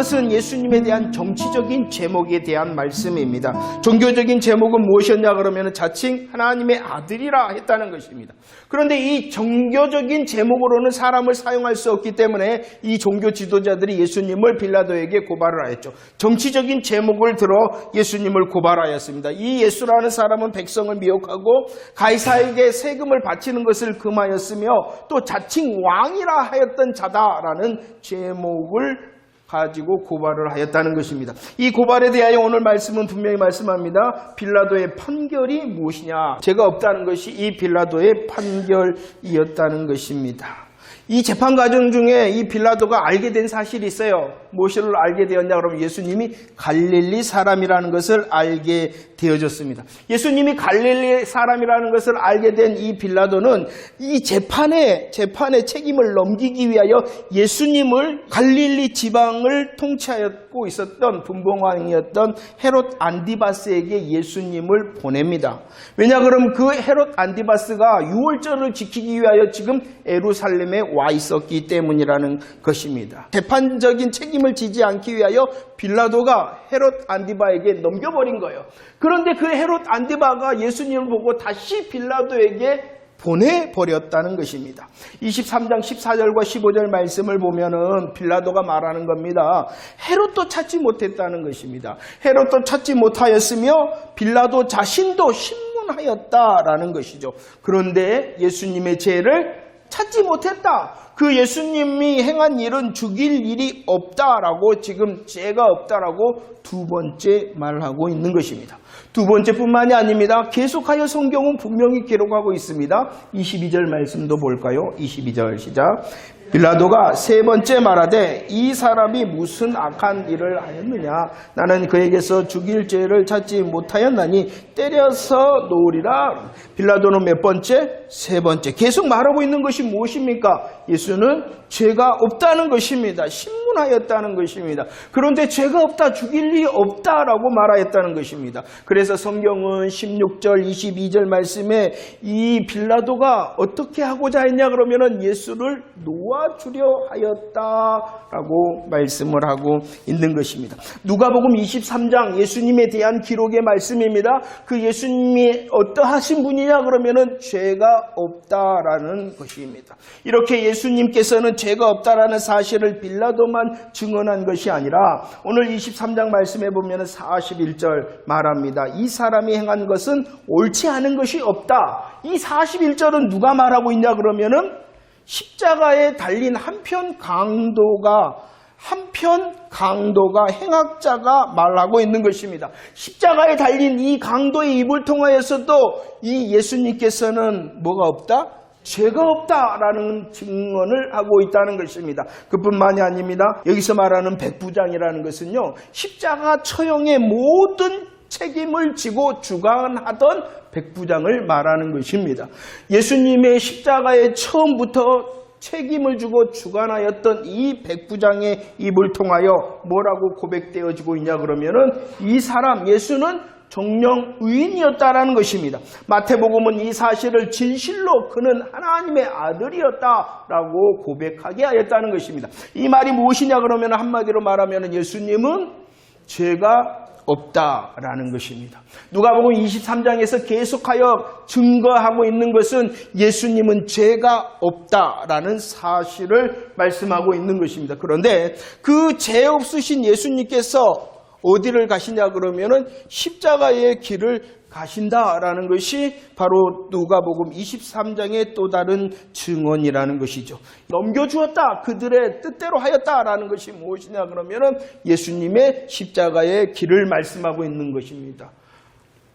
이것은 예수님에 대한 정치적인 제목에 대한 말씀입니다. 종교적인 제목은 무엇이었냐 그러면 자칭 하나님의 아들이라 했다는 것입니다. 그런데 이 종교적인 제목으로는 사람을 사용할 수 없기 때문에 이 종교 지도자들이 예수님을 빌라도에게 고발을 하였죠. 정치적인 제목을 들어 예수님을 고발하였습니다. 이 예수라는 사람은 백성을 미혹하고 가이사에게 세금을 바치는 것을 금하였으며 또 자칭 왕이라 하였던 자다라는 제목을 가지고 고발을 하였다는 것입니다. 이 고발에 대하여 오늘 말씀은 분명히 말씀합니다. 빌라도의 판결이 무엇이냐? 죄가 없다는 것이 이 빌라도의 판결이었다는 것입니다. 이 재판 과정 중에 이 빌라도가 알게 된 사실이 있어요. 무엇을 알게 되었냐 그러면 예수님이 갈릴리 사람이라는 것을 알게 되어졌습니다. 예수님이 갈릴리 사람이라는 것을 알게 된 이 빌라도는 이 재판에 재판의 책임을 넘기기 위하여 예수님을 갈릴리 지방을 통치하였고 있었던 분봉왕이었던 헤롯 안디바스에게 예수님을 보냅니다. 왜냐 그럼 그 헤롯 안디바스가 유월절을 지키기 위하여 지금 에루살렘에 와 있었기 때문이라는 것입니다. 재판적인 책임을 지지 않기 위하여 빌라도가 헤롯 안디바에게 넘겨버린 거예요. 그런데 그 헤롯 안디바가 예수님을 보고 다시 빌라도에게 보내버렸다는 것입니다. 23장 14절과 15절 말씀을 보면은 빌라도가 말하는 겁니다. 헤롯도 찾지 못했다는 것입니다. 헤롯도 찾지 못하였으며 빌라도 자신도 신문하였다라는 것이죠. 그런데 예수님의 죄를 찾지 못했다. 그 예수님이 행한 일은 죽일 일이 없다라고 지금 죄가 없다라고 두 번째 말하고 있는 것입니다. 두 번째뿐만이 아닙니다. 계속하여 성경은 분명히 기록하고 있습니다. 22절 말씀도 볼까요? 22절 시작. 빌라도가 세 번째 말하되 이 사람이 무슨 악한 일을 하였느냐 나는 그에게서 죽일 죄를 찾지 못하였나니 때려서 놓으리라 빌라도는 몇 번째? 세 번째 계속 말하고 있는 것이 무엇입니까? 예수는 죄가 없다는 것입니다 신문하였다는 것입니다 그런데 죄가 없다 죽일 일이 없다라고 말하였다는 것입니다 그래서 성경은 16절 22절 말씀에 이 빌라도가 어떻게 하고자 했냐 그러면은 예수를 놓아주려 하였다라고 말씀을 하고 있는 것입니다. 누가복음 23장 예수님에 대한 기록의 말씀입니다. 그 예수님이 어떠하신 분이냐 그러면은 죄가 없다라는 것입니다. 이렇게 예수님께서는 죄가 없다라는 사실을 빌라도만 증언한 것이 아니라 오늘 23장 말씀에 보면은 41절 말합니다. 이 사람이 행한 것은 옳지 않은 것이 없다. 이 41절은 누가 말하고 있냐 그러면은 십자가에 달린 한편 강도가 한편 강도가 행악자가 말하고 있는 것입니다. 십자가에 달린 이 강도의 입을 통하여서도 이 예수님께서는 뭐가 없다? 죄가 없다라는 증언을 하고 있다는 것입니다. 그뿐만이 아닙니다. 여기서 말하는 백부장이라는 것은요, 십자가 처형의 모든 책임을 지고 주관하던 백부장을 말하는 것입니다. 예수님의 십자가에 처음부터 책임을 주고 주관하였던 이 백부장의 입을 통하여 뭐라고 고백되어지고 있냐 그러면은 이 사람 예수는 정령 의인이었다라는 것입니다. 마태복음은 이 사실을 진실로 그는 하나님의 아들이었다라고 고백하게 하였다는 것입니다. 이 말이 무엇이냐 그러면 한마디로 말하면 예수님은 죄가 없다라는 것입니다. 누가복음 23장에서 계속하여 증거하고 있는 것은 예수님은 죄가 없다라는 사실을 말씀하고 있는 것입니다. 그런데 그 죄 없으신 예수님께서 어디를 가시냐 그러면은 십자가의 길을 가신다라는 것이 바로 누가복음 23장의 또 다른 증언이라는 것이죠. 넘겨주었다. 그들의 뜻대로 하였다라는 것이 무엇이냐 그러면은 예수님의 십자가의 길을 말씀하고 있는 것입니다.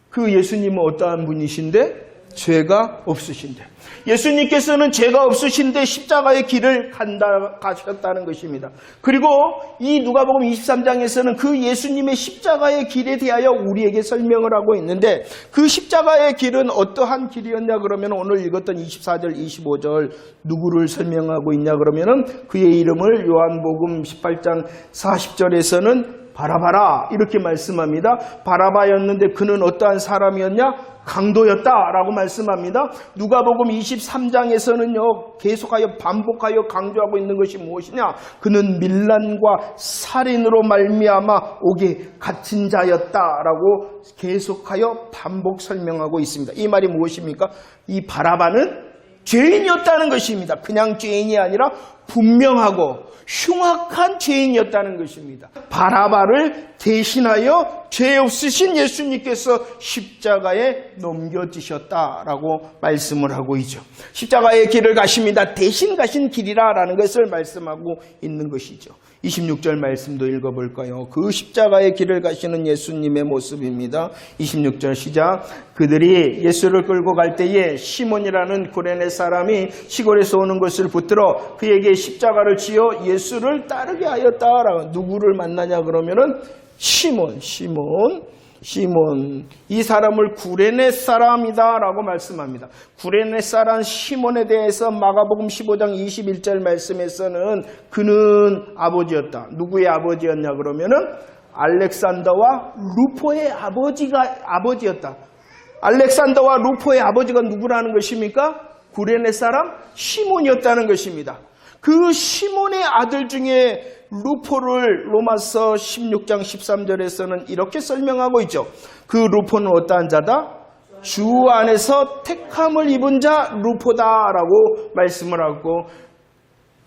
그 예수님은 어떠한 분이신데? 죄가 없으신데. 예수님께서는 죄가 없으신데 십자가의 길을 간다, 가셨다는 것입니다. 그리고 이 누가복음 23장에서는 그 예수님의 십자가의 길에 대하여 우리에게 설명을 하고 있는데 그 십자가의 길은 어떠한 길이었냐 그러면 오늘 읽었던 24절, 25절 누구를 설명하고 있냐 그러면은 그의 이름을 요한복음 18장 40절에서는 바라바라 이렇게 말씀합니다. 바라바였는데 그는 어떠한 사람이었냐? 강도였다라고 말씀합니다. 누가복음 23장에서는요 계속하여 반복하여 강조하고 있는 것이 무엇이냐? 그는 밀란과 살인으로 말미암아 옥에 갇힌 자였다라고 계속하여 반복 설명하고 있습니다. 이 말이 무엇입니까? 이 바라바는 죄인이었다는 것입니다. 그냥 죄인이 아니라 분명하고 흉악한 죄인이었다는 것입니다. 바라바를 대신하여 죄 없으신 예수님께서 십자가에 넘겨지셨다라고 말씀을 하고 있죠. 십자가의 길을 가십니다. 대신 가신 길이라라는 것을 말씀하고 있는 것이죠. 26절 말씀도 읽어볼까요? 그 십자가의 길을 가시는 예수님의 모습입니다. 26절 시작. 그들이 예수를 끌고 갈 때에 시몬이라는 구레네 사람이 시골에서 오는 것을 붙들어 그에게 십자가를 지어 예수를 따르게 하였다라고 누구를 만나냐 그러면은 시몬, 시몬. 시몬 이 사람을 구레네 사람이다라고 말씀합니다. 구레네 사람 시몬에 대해서 마가복음 15장 21절 말씀에서는 그는 아버지였다. 누구의 아버지였냐 그러면은 알렉산더와 루포의 아버지가 아버지였다. 알렉산더와 루포의 아버지가 누구라는 것입니까? 구레네 사람 시몬이었다는 것입니다. 그 시몬의 아들 중에 루포를 로마서 16장 13절에서는 이렇게 설명하고 있죠. 그 루포는 어떠한 자다? 주 안에서 택함을 입은 자 루포다라고 말씀을 하고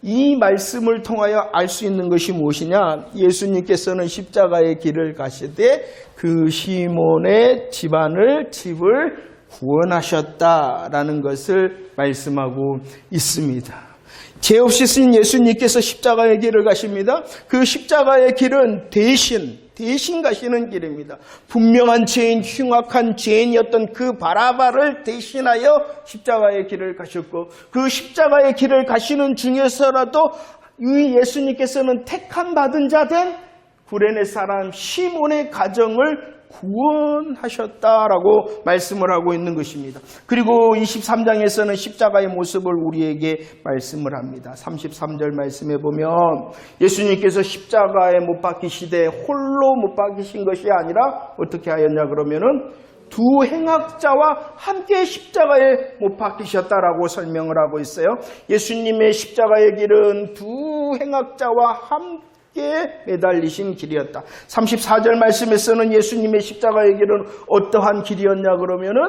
이 말씀을 통하여 알 수 있는 것이 무엇이냐? 예수님께서는 십자가의 길을 가시되 그 시몬의 집안을 집을 구원하셨다라는 것을 말씀하고 있습니다. 죄 없이 쓰신 예수님께서 십자가의 길을 가십니다. 그 십자가의 길은 대신, 대신 가시는 길입니다. 분명한 죄인, 흉악한 죄인이었던 그 바라바를 대신하여 십자가의 길을 가셨고, 그 십자가의 길을 가시는 중에서라도 이 예수님께서는 택함 받은 자 된 구레네 사람 시몬의 가정을 구원하셨다라고 말씀을 하고 있는 것입니다. 그리고 23장에서는 십자가의 모습을 우리에게 말씀을 합니다. 33절 말씀에 보면 예수님께서 십자가에 못 박히시되 홀로 못 박히신 것이 아니라 어떻게 하였냐 그러면은 두 행악자와 함께 십자가에 못 박히셨다라고 설명을 하고 있어요. 예수님의 십자가의 길은 두 행악자와 함께 함께 매달리신 길이었다. 34절 말씀에서는 예수님의 십자가의 길은 어떠한 길이었냐 그러면은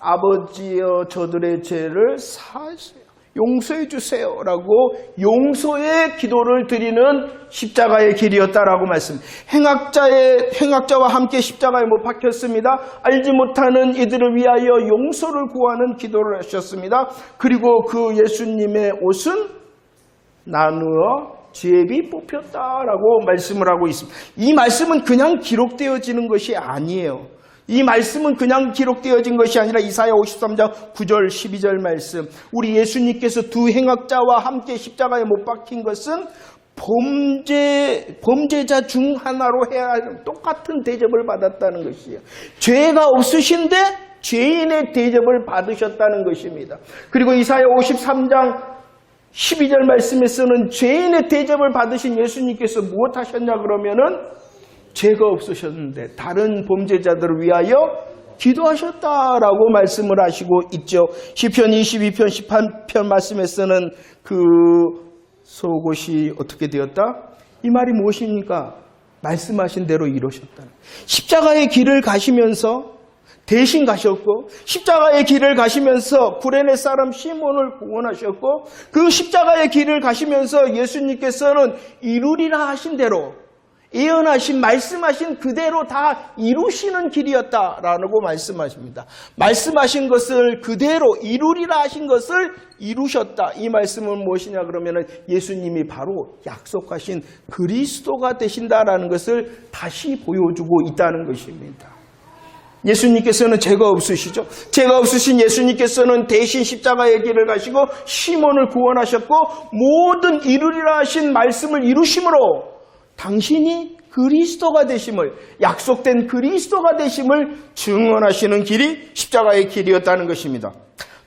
아버지여 저들의 죄를 사하세요. 용서해 주세요 라고 용서의 기도를 드리는 십자가의 길이었다라고 말씀. 행악자의 행악자와 함께 십자가에 못 박혔습니다. 알지 못하는 이들을 위하여 용서를 구하는 기도를 하셨습니다. 그리고 그 예수님의 옷은 나누어 죄비 뽑혔다라고 말씀을 하고 있습니다. 이 말씀은 그냥 기록되어지는 것이 아니에요. 이 말씀은 그냥 기록되어진 것이 아니라 이사야 53장 9절 12절 말씀 우리 예수님께서 두 행악자와 함께 십자가에 못 박힌 것은 범죄, 범죄자 중 하나로 해야 할 똑같은 대접을 받았다는 것이에요. 죄가 없으신데 죄인의 대접을 받으셨다는 것입니다. 그리고 이사야 53장 12절 말씀에서는 죄인의 대접을 받으신 예수님께서 무엇 하셨냐 그러면은 죄가 없으셨는데 다른 범죄자들을 위하여 기도하셨다라고 말씀을 하시고 있죠. 시편 22편 18편 말씀에서는 그 속옷이 어떻게 되었다? 이 말이 무엇입니까? 말씀하신 대로 이루셨다. 십자가의 길을 가시면서 대신 가셨고 십자가의 길을 가시면서 구레네 사람 시몬을 구원하셨고 그 십자가의 길을 가시면서 예수님께서는 이루리라 하신 대로 예언하신 말씀하신 그대로 다 이루시는 길이었다라고 말씀하십니다. 말씀하신 것을 그대로 이루리라 하신 것을 이루셨다. 이 말씀은 무엇이냐 그러면 예수님이 바로 약속하신 그리스도가 되신다라는 것을 다시 보여주고 있다는 것입니다. 예수님께서는 죄가 없으시죠. 죄가 없으신 예수님께서는 대신 십자가의 길을 가시고 시몬을 구원하셨고 모든 이루리라 하신 말씀을 이루심으로 당신이 그리스도가 되심을 약속된 그리스도가 되심을 증언하시는 길이 십자가의 길이었다는 것입니다.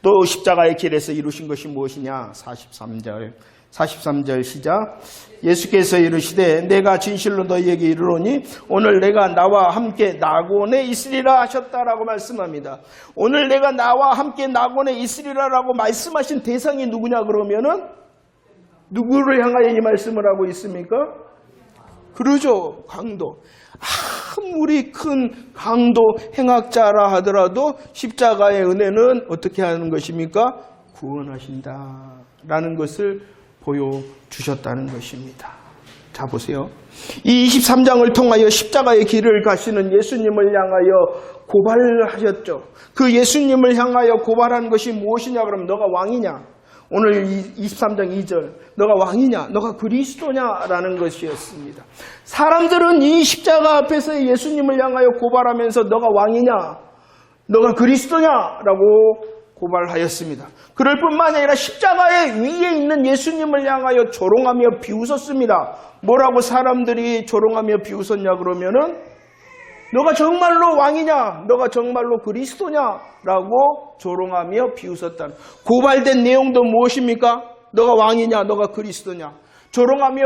또 십자가의 길에서 이루신 것이 무엇이냐? 43절 43절 시작. 예수께서 이르시되 내가 진실로 너희에게 이르노니 오늘 내가 나와 함께 낙원에 있으리라 하셨다라고 말씀합니다. 오늘 내가 나와 함께 낙원에 있으리라라고 말씀하신 대상이 누구냐 그러면은 누구를 향하여 이 말씀을 하고 있습니까? 그러죠. 강도. 아무리 큰 강도 행악자라 하더라도 십자가의 은혜는 어떻게 하는 것입니까? 구원하신다. 라는 것을 보여주셨다는 것입니다. 자, 보세요. 이 23장을 통하여 십자가의 길을 가시는 예수님을 향하여 고발을 하셨죠. 그 예수님을 향하여 고발한 것이 무엇이냐? 그러면 너가 왕이냐? 오늘 23장 2절 너가 왕이냐 너가 그리스도냐 라는 것이었습니다. 사람들은 이 십자가 앞에서 예수님을 향하여 고발하면서 너가 왕이냐 너가 그리스도냐 라고 고발하였습니다. 그럴 뿐만 아니라 십자가의 위에 있는 예수님을 향하여 조롱하며 비웃었습니다. 뭐라고 사람들이 조롱하며 비웃었냐 그러면은 너가 정말로 왕이냐? 너가 정말로 그리스도냐? 라고 조롱하며 비웃었다. 고발된 내용도 무엇입니까? 너가 왕이냐? 너가 그리스도냐? 조롱하며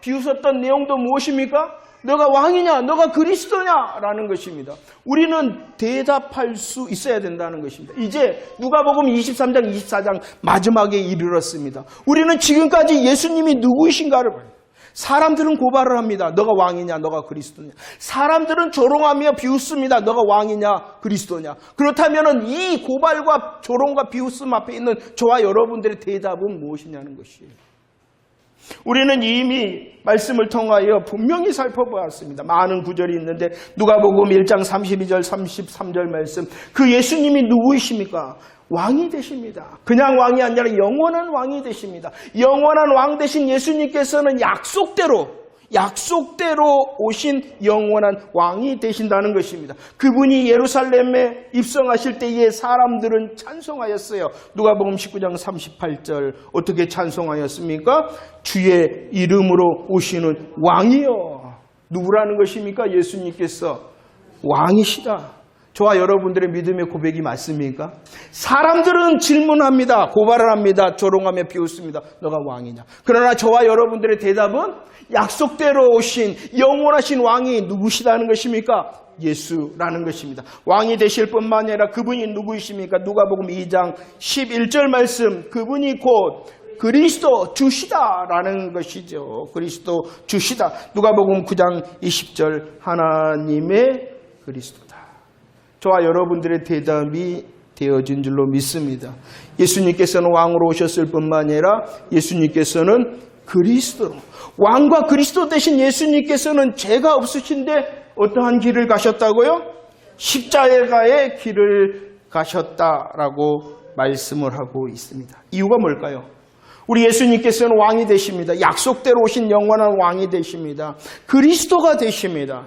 비웃었던 내용도 무엇입니까? 너가 왕이냐? 너가 그리스도냐? 라는 것입니다. 우리는 대답할 수 있어야 된다는 것입니다. 이제 누가복음 23장, 24장 마지막에 이르렀습니다. 우리는 지금까지 예수님이 누구이신가를 봐요. 사람들은 고발을 합니다. 너가 왕이냐, 너가 그리스도냐. 사람들은 조롱하며 비웃습니다. 너가 왕이냐, 그리스도냐. 그렇다면 이 고발과 조롱과 비웃음 앞에 있는 저와 여러분들의 대답은 무엇이냐는 것이에요. 우리는 이미 말씀을 통하여 분명히 살펴보았습니다. 많은 구절이 있는데 누가복음 1장 32절 33절 말씀 그 예수님이 누구이십니까? 왕이 되십니다. 그냥 왕이 아니라 영원한 왕이 되십니다. 영원한 왕 되신 예수님께서는 약속대로 약속대로 오신 영원한 왕이 되신다는 것입니다. 그분이 예루살렘에 입성하실 때에 사람들은 찬송하였어요. 누가복음 19장 38절 어떻게 찬송하였습니까? 주의 이름으로 오시는 왕이요. 누구라는 것입니까? 예수님께서 왕이시다. 저와 여러분들의 믿음의 고백이 맞습니까? 사람들은 질문합니다. 고발을 합니다. 조롱하며 비웃습니다. 너가 왕이냐? 그러나 저와 여러분들의 대답은 약속대로 오신 영원하신 왕이 누구시다는 것입니까? 예수라는 것입니다. 왕이 되실 뿐만 아니라 그분이 누구이십니까? 누가복음 2장 11절 말씀 그분이 곧 그리스도 주시다라는 것이죠. 그리스도 주시다. 누가복음 9장 20절 하나님의 그리스도다. 저와 여러분들의 대답이 되어진 줄로 믿습니다. 예수님께서는 왕으로 오셨을 뿐만 아니라 예수님께서는 그리스도로 왕과 그리스도 대신 예수님께서는 죄가 없으신데 어떠한 길을 가셨다고요? 십자가의 길을 가셨다라고 말씀을 하고 있습니다. 이유가 뭘까요? 우리 예수님께서는 왕이 되십니다. 약속대로 오신 영원한 왕이 되십니다. 그리스도가 되십니다.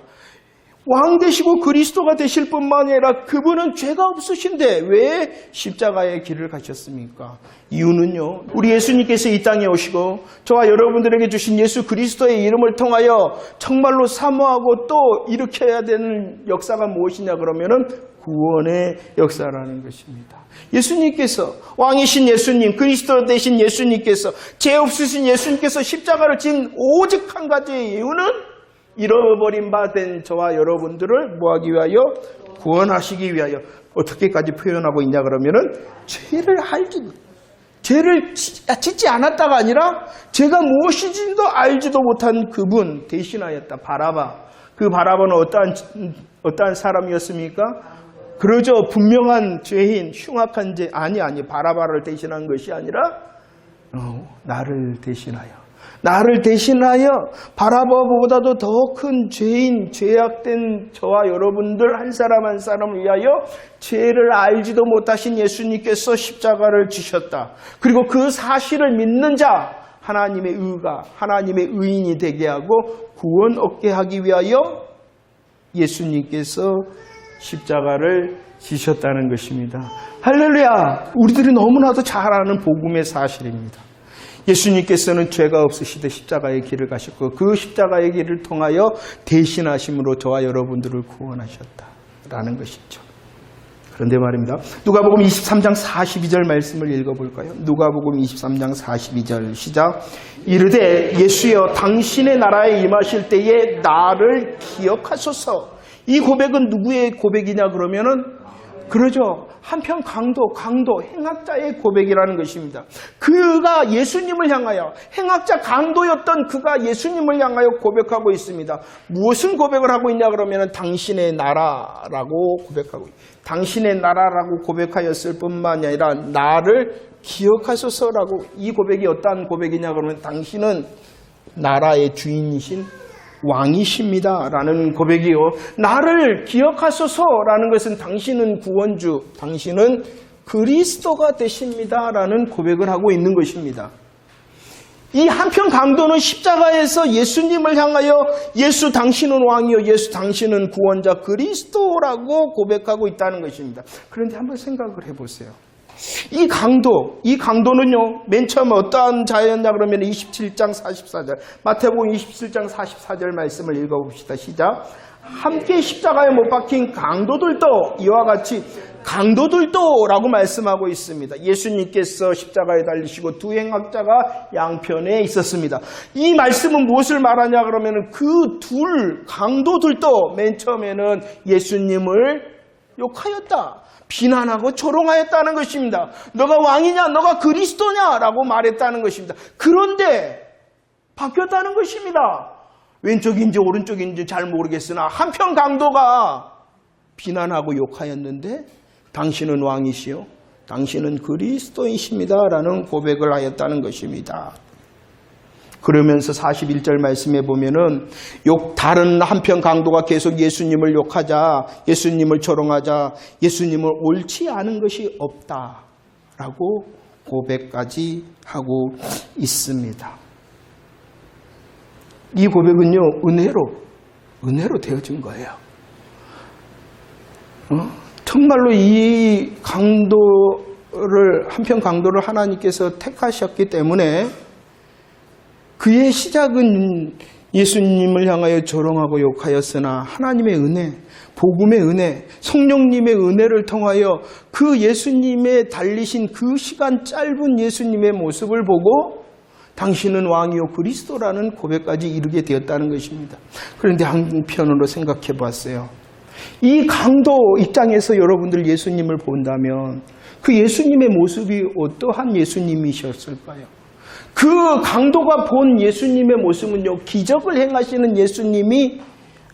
왕 되시고 그리스도가 되실 뿐만 아니라 그분은 죄가 없으신데 왜 십자가의 길을 가셨습니까? 이유는요. 우리 예수님께서 이 땅에 오시고 저와 여러분들에게 주신 예수 그리스도의 이름을 통하여 정말로 사모하고 또 일으켜야 되는 역사가 무엇이냐 그러면은 구원의 역사라는 것입니다. 예수님께서 왕이신 예수님, 그리스도 되신 예수님께서 죄 없으신 예수님께서 십자가를 진 오직 한 가지의 이유는 잃어버린 바 된 저와 여러분들을 뭐하기 위하여 구원하시기 위하여 어떻게까지 표현하고 있냐 그러면은 죄를 알지 죄를 짓지 않았다가 아니라 죄가 무엇인지도 알지도 못한 그분 대신하였다. 바라바. 그 바라바는 어떠한 어떠한 사람이었습니까? 그러죠. 분명한 죄인 흉악한 죄. 아니 아니. 바라바를 대신한 것이 아니라 어, 나를 대신하여 나를 대신하여 바라바보다도 더 큰 죄인, 죄악된 저와 여러분들 한 사람 한 사람을 위하여 죄를 알지도 못하신 예수님께서 십자가를 지셨다. 그리고 그 사실을 믿는 자, 하나님의 의가, 하나님의 의인이 되게 하고 구원 얻게 하기 위하여 예수님께서 십자가를 지셨다는 것입니다. 할렐루야! 우리들이 너무나도 잘 아는 복음의 사실입니다. 예수님께서는 죄가 없으시되 십자가의 길을 가셨고 그 십자가의 길을 통하여 대신하심으로 저와 여러분들을 구원하셨다라는 것이죠. 그런데 말입니다. 누가복음 23장 42절 말씀을 읽어볼까요? 누가복음 23장 42절 시작. 이르되 예수여 당신의 나라에 임하실 때에 나를 기억하소서. 이 고백은 누구의 고백이냐 그러면은 그러죠. 한편 강도, 강도, 행악자의 고백이라는 것입니다. 그가 예수님을 향하여, 행악자 강도였던 그가 예수님을 향하여 고백하고 있습니다. 무엇은 고백을 하고 있냐 그러면 당신의 나라라고 고백하고 있 당신의 나라라고 고백하였을 뿐만이 아니라 나를 기억하소서라고 이 고백이 어떠한 고백이냐 그러면 당신은 나라의 주인이신 왕이십니다. 라는 고백이요. 나를 기억하소서 라는 것은 당신은 구원주, 당신은 그리스도가 되십니다. 라는 고백을 하고 있는 것입니다. 이 한편 강도는 십자가에서 예수님을 향하여 예수 당신은 왕이요, 예수 당신은 구원자 그리스도라고 고백하고 있다는 것입니다. 그런데 한번 생각을 해보세요. 이 강도, 이 강도는요, 맨 처음 어떠한 자였냐 그러면 27장 44절, 마태복음 27장 44절 말씀을 읽어봅시다. 시작. 함께 십자가에 못 박힌 강도들도 이와 같이 강도들도 라고 말씀하고 있습니다. 예수님께서 십자가에 달리시고 두 행악자가 양편에 있었습니다. 이 말씀은 무엇을 말하냐 그러면 그 둘 강도들도 맨 처음에는 예수님을 욕하였다. 비난하고 조롱하였다는 것입니다. 너가 왕이냐, 너가 그리스도냐? 라고 말했다는 것입니다. 그런데 바뀌었다는 것입니다. 왼쪽인지 오른쪽인지 잘 모르겠으나 한편 강도가 비난하고 욕하였는데 당신은 왕이시요. 당신은 그리스도이십니다. 라는 고백을 하였다는 것입니다. 그러면서 41절 말씀에 보면은 욕 다른 한편 강도가 계속 예수님을 욕하자 예수님을 조롱하자 예수님을 옳지 않은 것이 없다라고 고백까지 하고 있습니다. 이 고백은요 은혜로 은혜로 되어진 거예요. 어? 정말로 이 강도를 한편 강도를 하나님께서 택하셨기 때문에 그의 시작은 예수님을 향하여 조롱하고 욕하였으나 하나님의 은혜, 복음의 은혜, 성령님의 은혜를 통하여 그 예수님의 달리신 그 시간 짧은 예수님의 모습을 보고 당신은 왕이요 그리스도라는 고백까지 이르게 되었다는 것입니다. 그런데 한편으로 생각해 봤어요. 이 강도 입장에서 여러분들 예수님을 본다면 그 예수님의 모습이 어떠한 예수님이셨을까요? 그 강도가 본 예수님의 모습은요, 기적을 행하시는 예수님이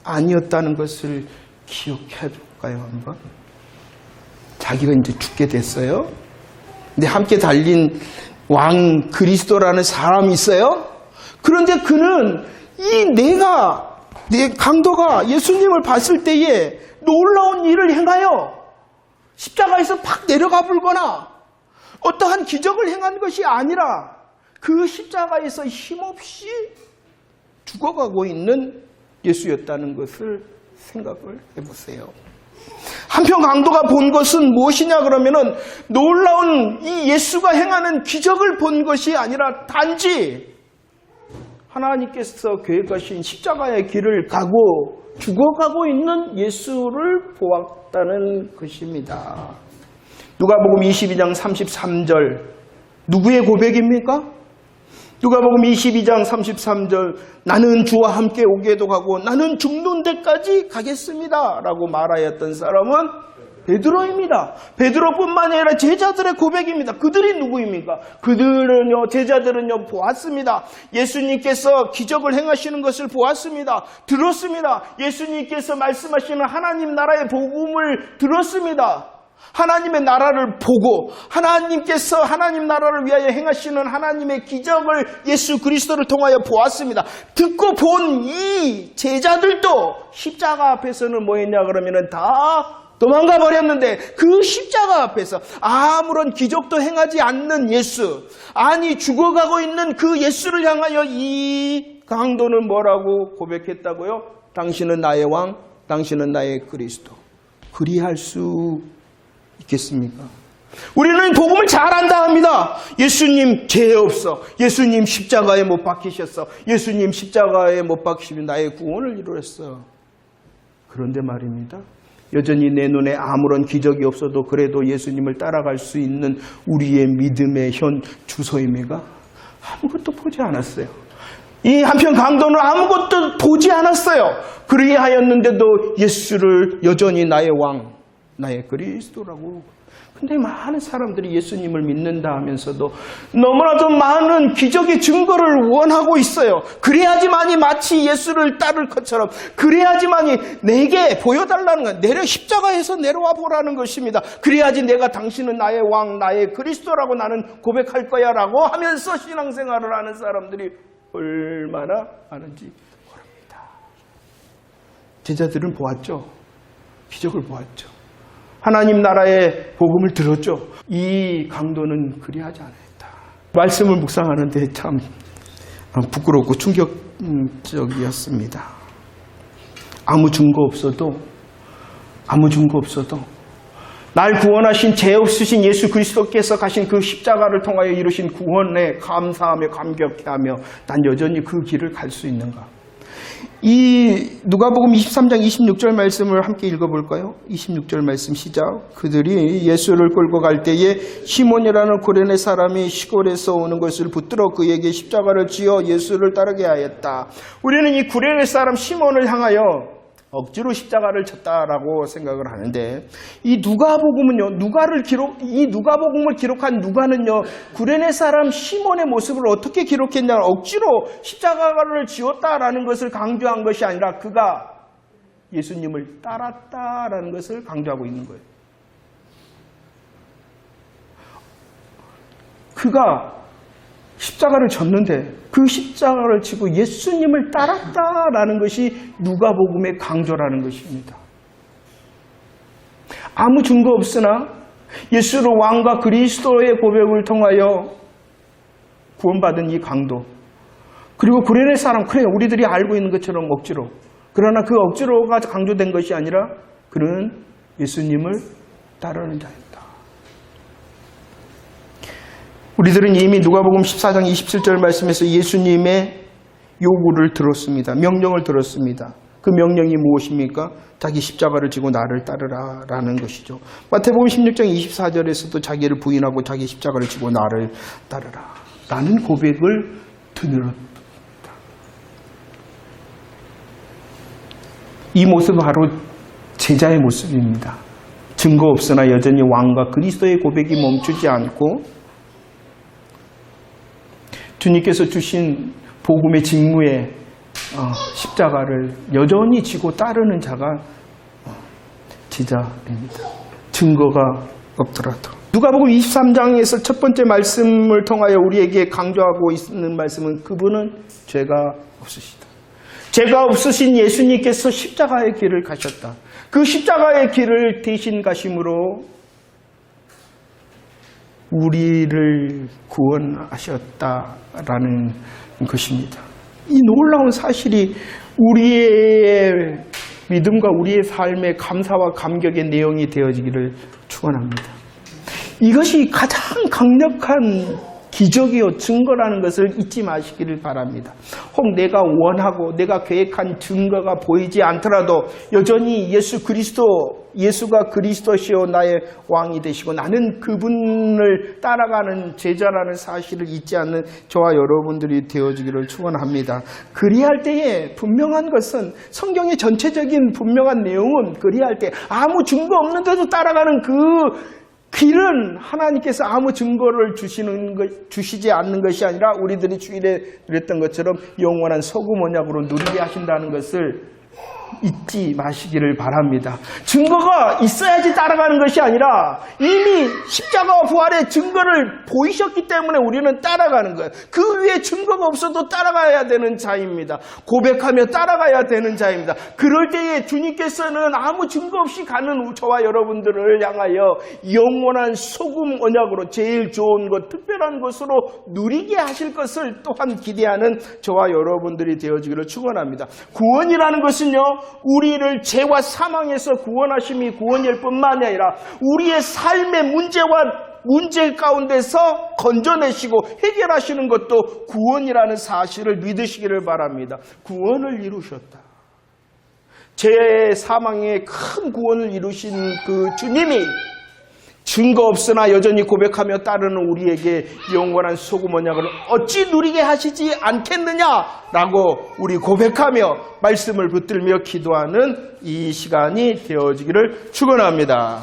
아니었다는 것을 기억해 볼까요, 한번? 자기가 이제 죽게 됐어요. 근데 함께 달린 왕 그리스도라는 사람이 있어요. 그런데 그는 이 내가, 내 강도가 예수님을 봤을 때에 놀라운 일을 행하여 십자가에서 팍 내려가 불거나 어떠한 기적을 행한 것이 아니라 그 십자가에서 힘없이 죽어가고 있는 예수였다는 것을 생각을 해보세요. 한편 강도가 본 것은 무엇이냐 그러면은 놀라운 이 예수가 행하는 기적을 본 것이 아니라 단지 하나님께서 계획하신 십자가의 길을 가고 죽어가고 있는 예수를 보았다는 것입니다. 누가복음 22장 33절 누구의 고백입니까? 누가복음 22장 33절 나는 주와 함께 오게도 가고 나는 죽는 데까지 가겠습니다 라고 말하였던 사람은 베드로입니다. 베드로뿐만 아니라 제자들의 고백입니다. 그들이 누구입니까? 그들은요, 제자들은요, 보았습니다. 예수님께서 기적을 행하시는 것을 보았습니다. 들었습니다. 예수님께서 말씀하시는 하나님 나라의 복음을 들었습니다. 하나님의 나라를 보고 하나님께서 하나님 나라를 위하여 행하시는 하나님의 기적을 예수 그리스도를 통하여 보았습니다. 듣고 본 이 제자들도 십자가 앞에서는 뭐 했냐 그러면은 다 도망가 버렸는데 그 십자가 앞에서 아무런 기적도 행하지 않는 예수, 아니 죽어가고 있는 그 예수를 향하여 이 강도는 뭐라고 고백했다고요? 당신은 나의 왕, 당신은 나의 그리스도. 그리할 수 있겠습니까? 우리는 복음을 잘 안다 합니다. 예수님 죄 없어. 예수님 십자가에 못 박히셨어. 예수님 십자가에 못 박히시면 나의 구원을 이루었어. 그런데 말입니다. 여전히 내 눈에 아무런 기적이 없어도 그래도 예수님을 따라갈 수 있는 우리의 믿음의 현 주소임이가 아무것도 보지 않았어요. 이 한편 강도는 아무것도 보지 않았어요. 그리하였는데도 예수를 여전히 나의 왕, 나의 그리스도라고. 근데 많은 사람들이 예수님을 믿는다 하면서도 너무나도 많은 기적의 증거를 원하고 있어요. 그래야지만이 마치 예수를 따를 것처럼 그래야지만이 내게 보여달라는 것, 내려 십자가에서 내려와 보라는 것입니다. 그래야지 내가 당신은 나의 왕, 나의 그리스도라고 나는 고백할 거야라고 하면서 신앙생활을 하는 사람들이 얼마나 많은지 모릅니다. 제자들은 보았죠. 기적을 보았죠. 하나님 나라의 복음을 들었죠. 이 강도는 그리하지 않았다. 말씀을 묵상하는데 참 부끄럽고 충격적이었습니다. 아무 증거 없어도 아무 증거 없어도 날 구원하신 죄 없으신 예수 그리스도께서 가신 그 십자가를 통하여 이루신 구원에 감사하며 감격해하며 난 여전히 그 길을 갈 수 있는가? 이 누가복음 23장 26절 말씀을 함께 읽어볼까요? 26절 말씀 시작. 그들이 예수를 끌고 갈 때에 시몬이라는 고레네 사람이 시골에서 오는 것을 붙들어 그에게 십자가를 지어 예수를 따르게 하였다. 우리는 이 구레네 사람 시몬을 향하여 억지로 십자가를 쳤다라고 생각을 하는데 이 누가복음은요 누가를 기록 이 누가복음을 기록한 누가는요 구레네 사람 시몬의 모습을 어떻게 기록했냐 억지로 십자가를 지었다라는 것을 강조한 것이 아니라 그가 예수님을 따랐다라는 것을 강조하고 있는 거예요. 그가 십자가를 졌는데 그 십자가를 지고 예수님을 따랐다라는 것이 누가복음의 강조라는 것입니다. 아무 증거 없으나 예수를 왕과 그리스도의 고백을 통하여 구원받은 이 강도 그리고 구레네 사람 그래 우리들이 알고 있는 것처럼 억지로 그러나 그 억지로가 강조된 것이 아니라 그는 예수님을 따르는 자입니다. 우리들은 이미 누가복음 14장 27절 말씀에서 예수님의 요구를 들었습니다. 명령을 들었습니다. 그 명령이 무엇입니까? 자기 십자가를 지고 나를 따르라라는 것이죠. 마태복음 16장 24절에서도 자기를 부인하고 자기 십자가를 지고 나를 따르라 라는 고백을 드늘었다. 이 모습은 바로 제자의 모습입니다. 증거 없으나 여전히 왕과 그리스도의 고백이 멈추지 않고 주님께서 주신 복음의 직무에 어, 십자가를 여전히 지고 따르는 자가 어, 제자입니다. 증거가 없더라도. 누가복음 23장에서 첫 번째 말씀을 통하여 우리에게 강조하고 있는 말씀은 그분은 죄가 없으시다. 죄가 없으신 예수님께서 십자가의 길을 가셨다. 그 십자가의 길을 대신 가심으로 우리를 구원하셨다라는 것입니다. 이 놀라운 사실이 우리의 믿음과 우리의 삶의 감사와 감격의 내용이 되어지기를 축원합니다. 이것이 가장 강력한 기적이요 증거라는 것을 잊지 마시기를 바랍니다. 혹 내가 원하고 내가 계획한 증거가 보이지 않더라도 여전히 예수 그리스도 예수가 그리스도시요 나의 왕이 되시고 나는 그분을 따라가는 제자라는 사실을 잊지 않는 저와 여러분들이 되어지기를 축원합니다. 그리할 때에 분명한 것은 성경의 전체적인 분명한 내용은 그리할 때 아무 증거 없는데도 따라가는 그 길은 하나님께서 아무 증거를 주시는 것, 주시지 않는 것이 아니라 우리들이 주일에 드렸던 것처럼 영원한 소금 언약으로 누리게 하신다는 것을 잊지 마시기를 바랍니다. 증거가 있어야지 따라가는 것이 아니라 이미 십자가와 부활의 증거를 보이셨기 때문에 우리는 따라가는 거예요. 그 위에 증거가 없어도 따라가야 되는 자입니다. 고백하며 따라가야 되는 자입니다. 그럴 때에 주님께서는 아무 증거 없이 가는 저와 여러분들을 향하여 영원한 소금 언약으로 제일 좋은 것, 특별한 것으로 누리게 하실 것을 또한 기대하는 저와 여러분들이 되어지기를 축원합니다. 구원이라는 것은요. 우리를 죄와 사망에서 구원하심이 구원일 뿐만이 아니라 우리의 삶의 문제와 문제 가운데서 건져내시고 해결하시는 것도 구원이라는 사실을 믿으시기를 바랍니다. 구원을 이루셨다. 제 사망에 큰 구원을 이루신 그 주님이 증거 없으나 여전히 고백하며 따르는 우리에게 영원한 소금 언약을 어찌 누리게 하시지 않겠느냐라고 우리 고백하며 말씀을 붙들며 기도하는 이 시간이 되어지기를 축원합니다.